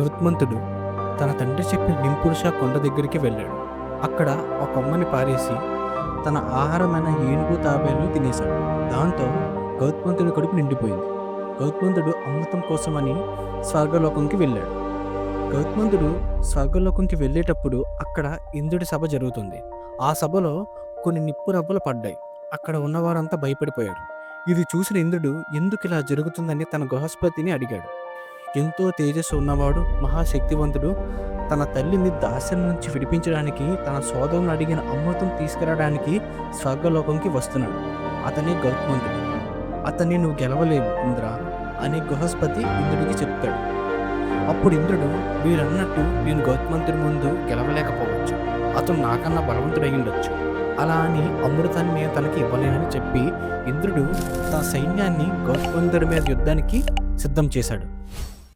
గౌతమంతుడు తన తండ్రి చెప్పిన నింపురుష కొండ దగ్గరికి వెళ్ళాడు. అక్కడ ఒక కొమ్మని పారేసి తన ఆహారమైన ఏనుగు తాబేలు తినేశాడు. దాంతో గౌతమంతుడి కడుపు నిండిపోయింది. గౌతమంతుడు అమృతం కోసమని స్వర్గలోకంకి వెళ్ళాడు. గౌతమంతుడు స్వర్గలోకంకి వెళ్ళేటప్పుడు అక్కడ ఇంద్రుడి సభ జరుగుతుంది. ఆ సభలో కొన్ని నిప్పు రవ్వలు పడ్డాయి. అక్కడ ఉన్నవారంతా భయపడిపోయారు. ఇది చూసిన ఇంద్రుడు ఎందుకు ఇలా జరుగుతుందని తన బృహస్పతిని అడిగాడు. ఎంతో తేజస్సు ఉన్నవాడు మహాశక్తివంతుడు. తన తల్లిని దాస్యం నుంచి విడిపించడానికి తన సోదరుని అడిగిన అమృతం తీసుకురావడానికి స్వర్గలోకంకి వస్తున్నాడు. అతనే గౌతమంతుడు అతన్ని నువ్వు గెలవలేవు ఇంద్ర అని బృహస్పతి ఇంద్రుడికి చెప్తాడు. అప్పుడు ఇంద్రుడు వీరన్నట్టు నేను గౌతమంతుడి ముందు గెలవలేకపోవచ్చు. అతను నాకన్నా బలవంతుడై ఉండొచ్చు. అలా అని అమృతాన్ని నేను తనకి ఇవ్వలేనని చెప్పి ఇంద్రుడు తన సైన్యాన్ని గౌతమంతుడి మీద యుద్ధానికి సిద్ధం చేశాడు.